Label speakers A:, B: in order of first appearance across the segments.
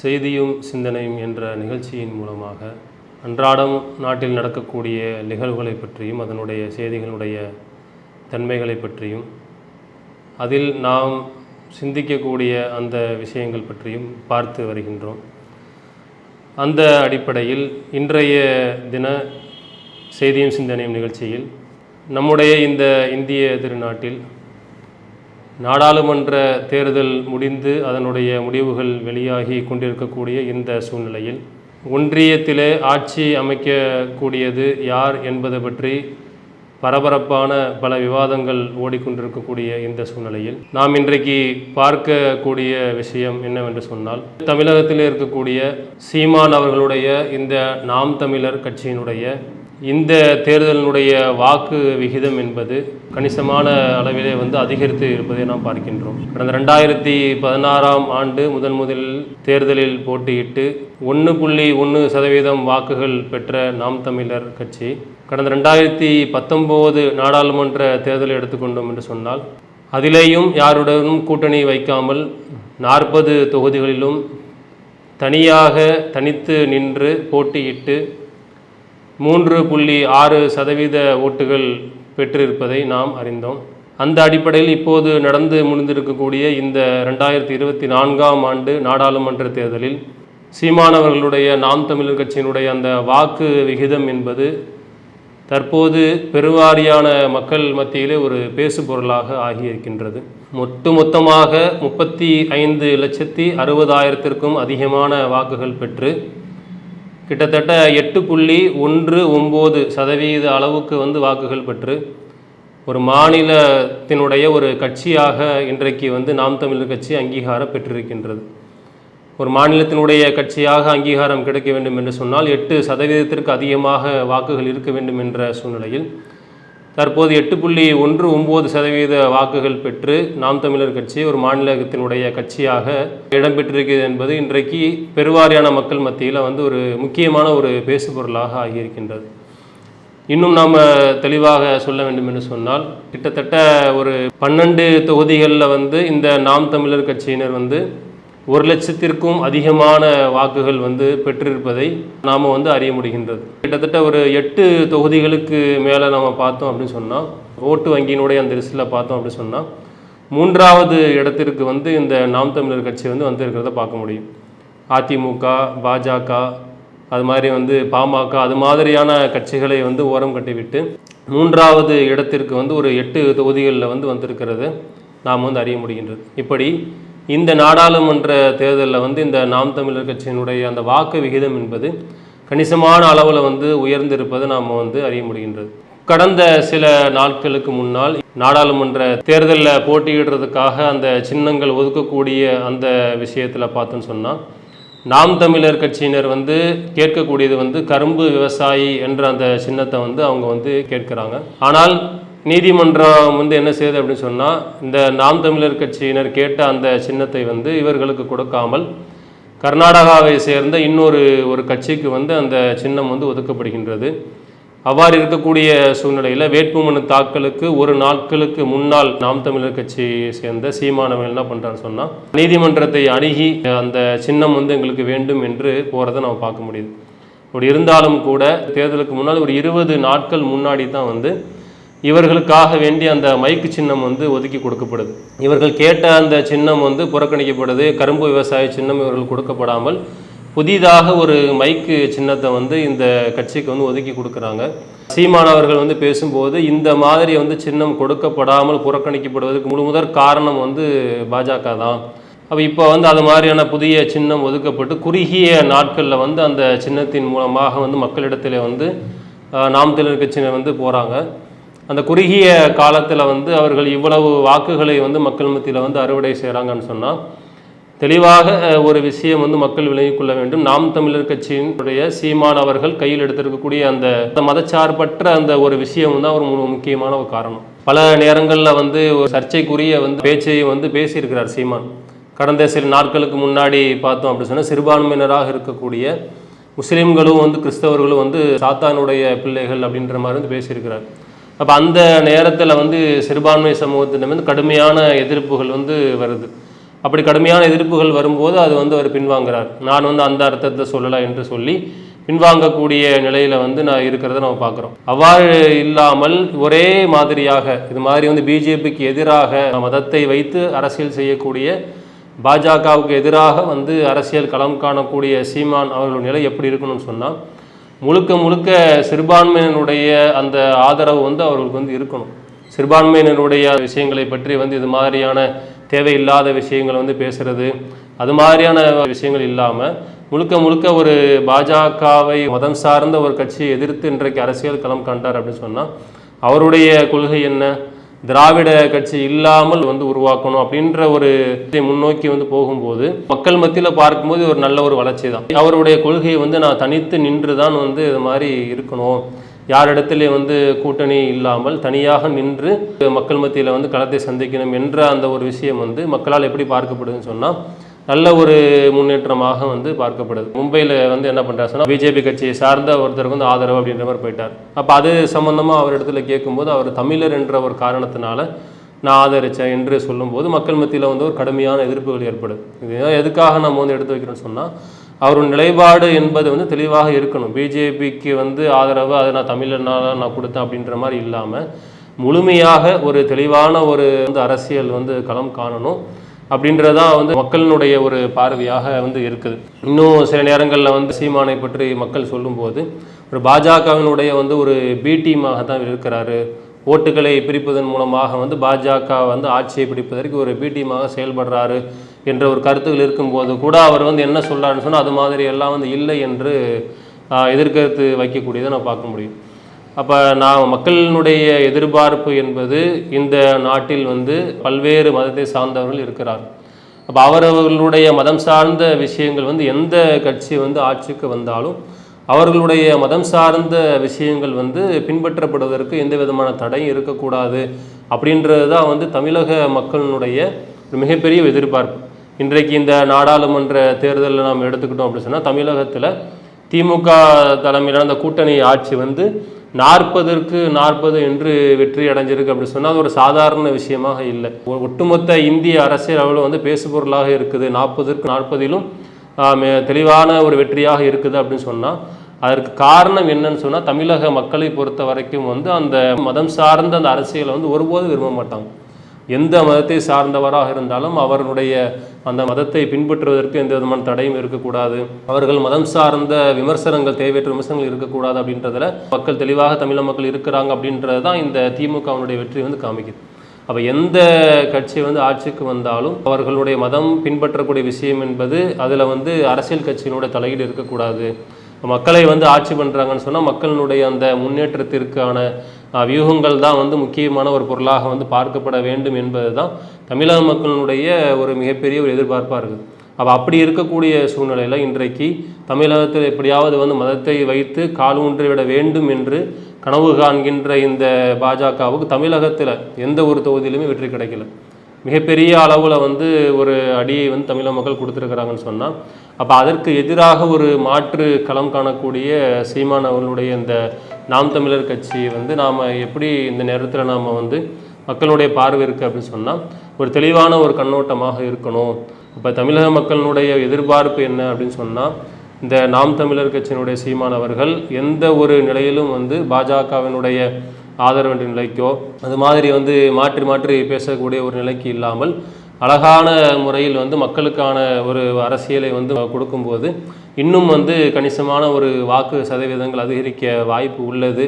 A: செய்தியும் சிந்தனையும் என்ற நிகழ்ச்சியின் மூலமாக அன்றாடம் நாட்டில் நடக்கக்கூடிய நிகழ்வுகளை பற்றியும் அதனுடைய செய்திகளுடைய தன்மைகளை பற்றியும் அதில் நாம் சிந்திக்கக்கூடிய அந்த விஷயங்கள் பற்றியும் பார்த்து வருகின்றோம். அந்த அடிப்படையில் இன்றைய தின செய்தியும் சிந்தனையும் நிகழ்ச்சியில் நம்முடைய இந்த இந்திய திருநாட்டில் நாடாளுமன்ற தேர்தல் முடிந்து அதனுடைய முடிவுகள் வெளியாகி கொண்டிருக்கக்கூடிய இந்த சூழ்நிலையில் ஒன்றியத்திலே ஆட்சி அமைக்கக்கூடியது யார் என்பது பற்றி பரபரப்பான பல விவாதங்கள் ஓடிக்கொண்டிருக்கக்கூடிய இந்த சூழ்நிலையில் நாம் இன்றைக்கு பார்க்கக்கூடிய விஷயம் என்னவென்று சொன்னால் தமிழகத்தில் இருக்கக்கூடிய சீமான் அவர்களுடைய இந்த நாம் தமிழர் கட்சியினுடைய இந்த தேர்தலினுடைய வாக்கு விகிதம் என்பது கணிசமான அளவிலே வந்து அதிகரித்து இருப்பதை நாம் பார்க்கின்றோம். கடந்த ரெண்டாயிரத்தி பதினாறாம் ஆண்டு முதன் முதலில் தேர்தலில் போட்டியிட்டு ஒன்று புள்ளி ஒன்று சதவீதம் வாக்குகள் பெற்ற நாம் தமிழர் கட்சி கடந்த ரெண்டாயிரத்தி பத்தொம்போது நாடாளுமன்ற தேர்தலை எடுத்துக்கொண்டோம் என்று சொன்னால் அதிலேயும் யாருடனும் கூட்டணி வைக்காமல் நாற்பது தொகுதிகளிலும் தனியாக தனித்து நின்று போட்டியிட்டு மூன்று புள்ளி ஆறு சதவீத ஓட்டுகள் பெற்றிருப்பதை நாம் அறிந்தோம். அந்த அடிப்படையில் இப்போது நடந்து முடிந்திருக்கக்கூடிய இந்த ரெண்டாயிரத்தி இருபத்தி நான்காம் ஆண்டு நாடாளுமன்ற தேர்தலில் சீமானவர்களுடைய நாம் தமிழர் கட்சியினுடைய அந்த வாக்கு விகிதம் என்பது தற்போது பெருவாரியான மக்கள் மத்தியிலே ஒரு பேசு பொருளாக ஆகியிருக்கின்றது. மொட்டு மொத்தமாக முப்பத்தி ஐந்து லட்சத்தி அறுபதாயிரத்திற்கும் அதிகமான வாக்குகள் பெற்று கிட்டத்தட்ட எட்டு புள்ளி ஒன்று ஒம்பது சதவீத அளவுக்கு வந்து வாக்குகள் பெற்று ஒரு மாநிலத்தினுடைய ஒரு கட்சியாக இன்றைக்கு வந்து நாம் தமிழர் கட்சி அங்கீகாரம் பெற்றிருக்கின்றது. ஒரு மாநிலத்தினுடைய கட்சியாக அங்கீகாரம் கிடைக்க வேண்டும் என்று சொன்னால் எட்டு சதவீதத்திற்கு அதிகமாக வாக்குகள் இருக்க வேண்டும் என்ற சூழ்நிலையில் தற்போது எட்டு புள்ளி ஒன்று ஒம்பது சதவீத வாக்குகள் பெற்று நாம் தமிழர் கட்சி ஒரு மாநிலத்தினுடைய கட்சியாக இடம்பெற்றிருக்கிறது என்பது இன்றைக்கு பெருவாரியான மக்கள் மத்தியில் வந்து ஒரு முக்கியமான ஒரு பேசுபொருளாக ஆகியிருக்கின்றது. இன்னும் நாம் தெளிவாக சொல்ல வேண்டும் என்று சொன்னால் கிட்டத்தட்ட ஒரு பன்னெண்டு தொகுதிகளில் வந்து இந்த நாம் தமிழர் கட்சியினர் வந்து ஒரு லட்சத்திற்கும் அதிகமான வாக்குகள் வந்து பெற்றிருப்பதை நாம் வந்து அறிய முடிகின்றது. கிட்டத்தட்ட ஒரு எட்டு தொகுதிகளுக்கு மேலே நம்ம பார்த்தோம் அப்படின்னு சொன்னால் ஓட்டு வங்கியினுடைய அந்த லிஸ்ட்டில் பார்த்தோம் அப்படின்னு சொன்னால் மூன்றாவது இடத்திற்கு வந்து இந்த நாம் தமிழர் கட்சி வந்து வந்திருக்கிறத பார்க்க முடியும். அதிமுக பாஜக அது மாதிரி வந்து பாமக அது மாதிரியான கட்சிகளை வந்து ஓரம் கட்டிவிட்டு மூன்றாவது இடத்திற்கு வந்து ஒரு எட்டு தொகுதிகளில் வந்து வந்திருக்கிறது நாம் வந்து அறிய முடிகின்றது. இப்படி இந்த நாடாளுமன்ற தேர்தலில் வந்து இந்த நாம் தமிழர் கட்சியினுடைய அந்த வாக்கு விகிதம் என்பது கணிசமான அளவில் வந்து உயர்ந்திருப்பதை நாம் வந்து அறிய முடிகின்றது. கடந்த சில நாட்களுக்கு முன்னால் நாடாளுமன்ற தேர்தலில் போட்டியிடுறதுக்காக அந்த சின்னங்கள் ஒதுக்கக்கூடிய அந்த விஷயத்தில் பார்த்தோன்னு சொன்னால் நாம் தமிழர் கட்சியினர் வந்து கேட்கக்கூடியது வந்து கரும்பு விவசாயி என்ற அந்த சின்னத்தை வந்து அவங்க வந்து கேட்குறாங்க. ஆனால் நீதிமன்றம் வந்து என்ன செய்யுது அப்படின்னு சொன்னால் இந்த நாம் தமிழர் கட்சியினர் கேட்ட அந்த சின்னத்தை வந்து இவர்களுக்கு கொடுக்காமல் கர்நாடகாவை சேர்ந்த இன்னொரு ஒரு கட்சிக்கு வந்து அந்த சின்னம் வந்து ஒதுக்கப்படுகின்றது. அவ்வாறு இருக்கக்கூடிய சூழ்நிலையில் வேட்புமனு தாக்கலுக்கு ஒரு நாட்களுக்கு முன்னால் நாம் தமிழர் கட்சியை சேர்ந்த சீமானவன் என்ன பண்ணுறான்னு சொன்னால் நீதிமன்றத்தை அணுகி அந்த சின்னம் வந்து எங்களுக்கு வேண்டும் என்று போகிறத நம்ம பார்க்க முடியுது. அப்படி இருந்தாலும் கூட தேர்தலுக்கு முன்னால் ஒரு இருபது நாட்கள் முன்னாடி தான் வந்து இவர்களுக்காக வேண்டி அந்த மைக்கு சின்னம் வந்து ஒதுக்கி கொடுக்கப்படுது. இவர்கள் கேட்ட அந்த சின்னம் வந்து புறக்கணிக்கப்படுது. கரும்பு விவசாய சின்னம் இவர்கள் கொடுக்கப்படாமல் புதிதாக ஒரு மைக்கு சின்னத்தை வந்து இந்த கட்சிக்கு வந்து ஒதுக்கி கொடுக்குறாங்க. சீமானவர்கள் வந்து பேசும்போது இந்த மாதிரி வந்து சின்னம் கொடுக்கப்படாமல் புறக்கணிக்கப்படுவதற்கு முழு முதற் காரணம் வந்து பாஜக தான். அப்போ இப்போ வந்து அது மாதிரியான புதிய சின்னம் ஒதுக்கப்பட்டு குறுகிய நாட்களில் வந்து அந்த சின்னத்தின் மூலமாக வந்து மக்களிடத்தில் வந்து நாம் தமிழர் கட்சியினர் வந்து போகிறாங்க அந்த குறுகிய காலத்தில் வந்து அவர்கள் இவ்வளவு வாக்குகளை வந்து மக்கள் மத்தியில் வந்து அறுவடை செய்கிறாங்கன்னு சொன்னால் தெளிவாக ஒரு விஷயம் வந்து மக்கள் விளங்கி கொள்ள வேண்டும். நாம் தமிழர் கட்சியினுடைய சீமான் அவர்கள் கையில் எடுத்திருக்கக்கூடிய அந்த மதச்சார்பற்ற அந்த ஒரு விஷயம் தான் ஒரு முக்கியமான ஒரு காரணம். பல நேரங்களில் வந்து ஒரு சர்ச்சைக்குரிய வந்து பேச்சை வந்து பேசியிருக்கிறார் சீமான். கடந்த சில நாட்களுக்கு முன்னாடி பார்த்தோம் அப்படி சொன்னால் சிறுபான்மையினராக இருக்கக்கூடிய முஸ்லீம்களும் வந்து கிறிஸ்தவர்களும் வந்து சாத்தானுடைய பிள்ளைகள் அப்படின்ற மாதிரி வந்து பேசியிருக்கிறார். அப்போ அந்த நேரத்தில் வந்து சிறுபான்மை சமூகத்தின் வந்து கடுமையான எதிர்ப்புகள் வந்து வருது. அப்படி கடுமையான எதிர்ப்புகள் வரும்போது அது வந்து அவர் பின்வாங்குறார். நான் வந்து அந்த அர்த்தத்தை சொல்லலை என்று சொல்லி பின்வாங்கக்கூடிய நிலையில் வந்து நான் இருக்கிறத நம்ம பார்க்குறோம். அவ்வாறு இல்லாமல் ஒரே மாதிரியாக இது மாதிரி வந்து பிஜேபிக்கு எதிராக மதத்தை வைத்து அரசியல் செய்யக்கூடிய பாஜகவுக்கு எதிராக வந்து அரசியல் களம் காணக்கூடிய சீமான் அவர்கள் நிலை எப்படி இருக்கணும்னு சொன்னால் முழுக்க முழுக்க சிறுபான்மையினருடைய அந்த ஆதரவு வந்து அவர்களுக்கு வந்து இருக்கணும். சிறுபான்மையினருடைய விஷயங்களை பற்றி வந்து இது மாதிரியான தேவையில்லாத விஷயங்களை வந்து பேசுறது அது மாதிரியான விஷயங்கள் இல்லாமல் முழுக்க முழுக்க ஒரு பாஜகவை மதம் சார்ந்த ஒரு கட்சியை எதிர்த்து இன்றைக்கு அரசியல் களம் கண்டார் அப்படின்னு சொன்னால் அவருடைய கொள்கை என்ன? திராவிட கட்சி இல்லாமல் வந்து உருவாக்கணும் அப்படின்ற ஒரு முன்னோக்கி வந்து போகும்போது மக்கள் மத்தியில் பார்க்கும்போது ஒரு நல்ல ஒரு வளர்ச்சி தான் அவருடைய கொள்கையை வந்து நான் தனித்து நின்று தான் வந்து இது மாதிரி இருக்கணும். யாரிடத்திலே வந்து கூட்டணி இல்லாமல் தனியாக நின்று மக்கள் மத்தியில் வந்து களத்தை சந்திக்கணும் என்ற அந்த ஒரு விஷயம் வந்து மக்களால் எப்படி பார்க்கப்படுதுன்னு சொன்னால் நல்ல ஒரு முன்னேற்றமாக வந்து பார்க்கப்படுது. மும்பையில் வந்து என்ன பண்ணுறாரு சொன்னால் பிஜேபி கட்சியை சார்ந்த ஒருத்தருக்கு வந்து ஆதரவு அப்படின்ற மாதிரி போயிட்டார். அப்போ அது சம்மந்தமாக அவர் இடத்துல கேட்கும்போது அவர் தமிழர் என்ற ஒரு காரணத்தினால நான் ஆதரித்தேன் என்று சொல்லும்போது மக்கள் மத்தியில் வந்து ஒரு கடுமையான எதிர்ப்புகள் ஏற்படுது. இது எதுக்காக நம்ம வந்து எடுத்து வைக்கிறோம்னு சொன்னால் அவரோட நிலைப்பாடு என்பது வந்து தெளிவாக இருக்கணும். பிஜேபிக்கு வந்து ஆதரவு அதை நான் தமிழனால நான் கொடுத்தேன் அப்படின்ற மாதிரி இல்லாமல் முழுமையாக ஒரு தெளிவான ஒரு வந்து அரசியல் வந்து களம் காணணும். அப்படின்றதான் வந்து மக்களினுடைய ஒரு பார்வையாக வந்து இருக்குது. இன்னும் சில நேரங்களில் வந்து சீமானை பற்றி மக்கள் சொல்லும்போது ஒரு பாஜகவினுடைய வந்து ஒரு பி டீமாக தான் இருக்கிறாரு. ஓட்டுகளை பிரிப்பதன் மூலமாக வந்து பாஜக வந்து ஆட்சியை பிடிப்பதற்கு ஒரு பி டீமாக செயல்படுறாரு என்ற ஒரு கருத்துகள் இருக்கும்போது கூட அவர் வந்து என்ன சொல்றாருன்னு சொன்னால் அது மாதிரி எல்லாம் வந்து இல்லை என்று எதிர்கருத்து வைக்கக்கூடியதை நான் பார்க்க முடியும். அப்போ நான் மக்களினுடைய எதிர்பார்ப்பு என்பது இந்த நாட்டில் வந்து பல்வேறு மதத்தை சார்ந்தவர்கள் இருக்கிறார். அப்போ அவரவர்களுடைய மதம் சார்ந்த விஷயங்கள் வந்து எந்த கட்சி வந்து ஆட்சிக்கு வந்தாலும் அவர்களுடைய மதம் சார்ந்த விஷயங்கள் வந்து பின்பற்றப்படுவதற்கு எந்த விதமான தடையும் இருக்கக்கூடாது அப்படின்றது தான் வந்து தமிழக மக்களினுடைய ஒரு மிகப்பெரிய எதிர்பார்ப்பு. இன்றைக்கு இந்த நாடாளுமன்ற தேர்தலில் நாம் எடுத்துக்கிட்டோம் அப்படின்னு சொன்னால் தமிழகத்தில் திமுக தலைமையிலான அந்த கூட்டணி ஆட்சி வந்து நாற்பதற்கு நாற்பது என்று வெற்றி அடைஞ்சிருக்கு அப்படின்னு சொன்னால் அது ஒரு சாதாரண விஷயமாக இல்லை. ஒட்டுமொத்த இந்திய அரசியல் அளவில் வந்து பேசுபொருளாக இருக்குது. நாற்பதற்கு நாற்பதிலும் தெளிவான ஒரு வெற்றியாக இருக்குது அப்படின்னு சொன்னால் அதற்கு காரணம் என்னன்னு சொன்னால் தமிழக மக்களை பொறுத்த வரைக்கும் வந்து அந்த மதம் சார்ந்த அந்த அரசியலை வந்து ஒருபோதும் விரும்ப மாட்டாங்க. எந்த மதத்தை சார்ந்தவராக இருந்தாலும் அவர்களுடைய அந்த மதத்தை பின்பற்றுவதற்கு எந்த விதமான தடையும் இருக்கக்கூடாது. அவர்கள் மதம் சார்ந்த விமர்சனங்கள் தேவையற்ற விமர்சனங்கள் இருக்கக்கூடாது அப்படின்றதில் மக்கள் தெளிவாக தமிழக மக்கள் இருக்கிறாங்க அப்படின்றது தான் இந்த திமுகவினுடைய வெற்றி வந்து காமிக்குது. அப்போ எந்த கட்சி வந்து ஆட்சிக்கு வந்தாலும் அவர்களுடைய மதம் பின்பற்றக்கூடிய விஷயம் என்பது அதில் வந்து அரசியல் கட்சியினுடைய தலையீடு இருக்கக்கூடாது. மக்களை வந்து ஆட்சி பண்ணுறாங்கன்னு சொன்னால் மக்களினுடைய அந்த முன்னேற்றத்திற்கான வியூகங்கள் தான் வந்து முக்கியமான ஒரு பொருளாக வந்து பார்க்கப்பட வேண்டும் என்பது தான் தமிழக மக்களினுடைய ஒரு மிகப்பெரிய ஒரு எதிர்பார்ப்பாக இருக்குது. அப்போ அப்படி இருக்கக்கூடிய சூழ்நிலையில் இன்றைக்கு தமிழகத்தில் எப்படியாவது வந்து மதத்தை வைத்து கால் ஊன்றி விட வேண்டும் என்று கனவு காண்கின்ற இந்த பாஜகவுக்கு தமிழகத்தில் எந்த ஒரு தொகுதியிலுமே வெற்றி கிடைக்கல. மிகப்பெரிய அளவில் வந்து ஒரு அடியை வந்து தமிழக மக்கள் கொடுத்துருக்குறாங்கன்னு சொன்னால் அப்போ அதற்கு எதிராக ஒரு மாற்று களம் காணக்கூடிய சீமான் அவர்களுடைய இந்த நாம் தமிழர் கட்சி வந்து நாம் எப்படி இந்த நேரத்தில் நாம் வந்து மக்களுடைய பார்வை இருக்குது அப்படின்னு சொன்னால் ஒரு தெளிவான ஒரு கண்ணோட்டமாக இருக்கணும். இப்போ தமிழக மக்களினுடைய எதிர்பார்ப்பு என்ன அப்படின்னு சொன்னால் இந்த நாம் தமிழர் கட்சியினுடைய சீமான் அவர்கள் எந்த ஒரு நிலையிலும் வந்து பாஜகவினுடைய ஆதரவு நிலைக்கோ அது மாதிரி வந்து மாற்றி மாற்றி பேசக்கூடிய ஒரு நிலைக்கு இல்லாமல் அழகான முறையில் வந்து மக்களுக்கான ஒரு அரசியலை வந்து கொடுக்கும்போது இன்னும் வந்து கணிசமான ஒரு வாக்கு சதவீதங்கள் அதிகரிக்க வாய்ப்பு உள்ளது.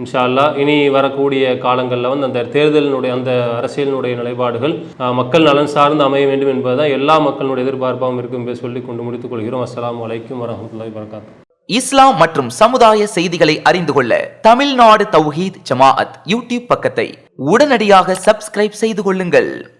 A: இன்ஷா அல்லாஹ் இனி வரக்கூடிய காலங்களில் வந்து அந்த தேர்தலினுடைய அந்த அரசியலினுடைய நிலைப்பாடுகள் மக்கள் நலன் சார்ந்து அமைய வேண்டும் என்பதுதான் எல்லா மக்களுடைய எதிர்பார்ப்பாகவும் இருக்கும் என்று சொல்லிக் கொண்டு முடித்துக் கொள்கிறோம். அஸ்லாம் அலைக்கும் வரமத்துல்லாஹி வரகாத்து
B: இஸ்லாம் மற்றும் சமுதாய செய்திகளை அறிந்து கொள்ள தமிழ்நாடு தௌஹீத் ஜமாஅத் யூடியூப் பக்கத்தை உடனடியாக சப்ஸ்கிரைப் செய்து கொள்ளுங்கள்.